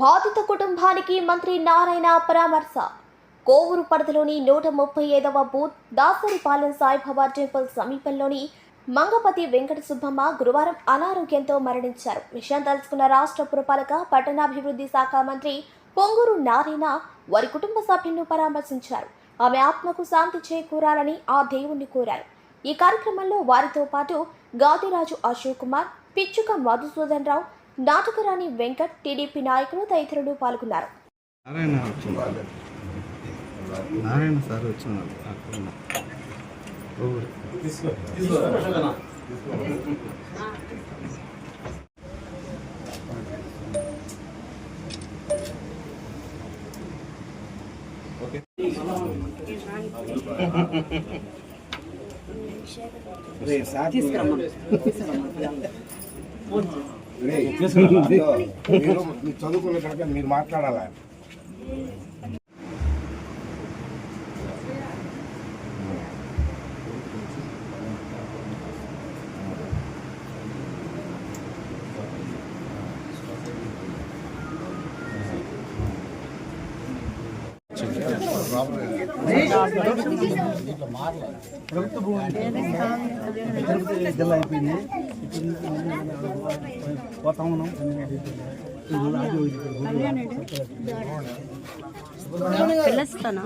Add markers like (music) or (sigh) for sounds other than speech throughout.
బాధిత కుటుంబానికి మంత్రి నారాయణ పరామర్శ. కోవూరు పరిధిలోని నూట ముప్పై ఐదవ బూత్ దాసరిపాలెం సాయిబాబా టెంపుల్ సమీపంలోని మంగపతి వెంకట సుబ్బమ్మ గురువారం అనారోగ్యంతో మరణించారు. విషయం తెలుసుకున్న రాష్ట్ర పురపాలక పట్టణాభివృద్ధి శాఖ మంత్రి పొంగూరు నారాయణ వారి కుటుంబ సభ్యులను పరామర్శించారు. ఆమె ఆత్మకు శాంతి చేకూరాలని ఆ దేవుణ్ణి కోరారు. ఈ కార్యక్రమంలో వారితో పాటు గాదిరాజు అశోక్ కుమార్ పిచ్చుక మధుసూదన్ రావు నాటకరాణి వెంకట్ టీడీపీ నాయకులు తదితరులు పాల్గొన్నారు. నారాయణ (laughs) చదువుకున్న కనుక మీరు మాట్లాడాలా? తిరుపతి జిల్లా అయిపోయింది. పిలుస్తాను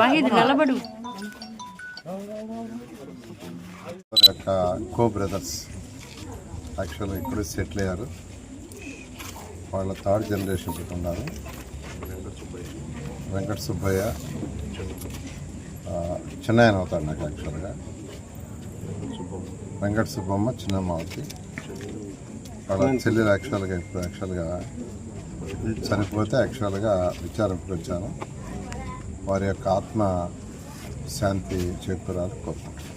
వాహిద్ నిలబడు. యొక్క కో బ్రదర్స్ యాక్చువల్గా ఇక్కడ సెటిల్ అయ్యారు. వాళ్ళ థర్డ్ జనరేషన్ ఇప్పుడు ఉన్నారు. వెంకట సుబ్బయ్య. చిన్నాయన అవుతాడు నాకు యాక్చువల్గా. వెంకట సుబ్బమ్మ చిన్నమ్మావతి వాళ్ళ చెల్లెలు యాక్చువల్గా ఇప్పుడు యాక్చువల్గా చనిపోతే యాక్చువల్గా విచారింపుకి వచ్చాను. వారి యొక్క ఆత్మ శాంతి చేకూరాలి కోరుకుంటున్నాను.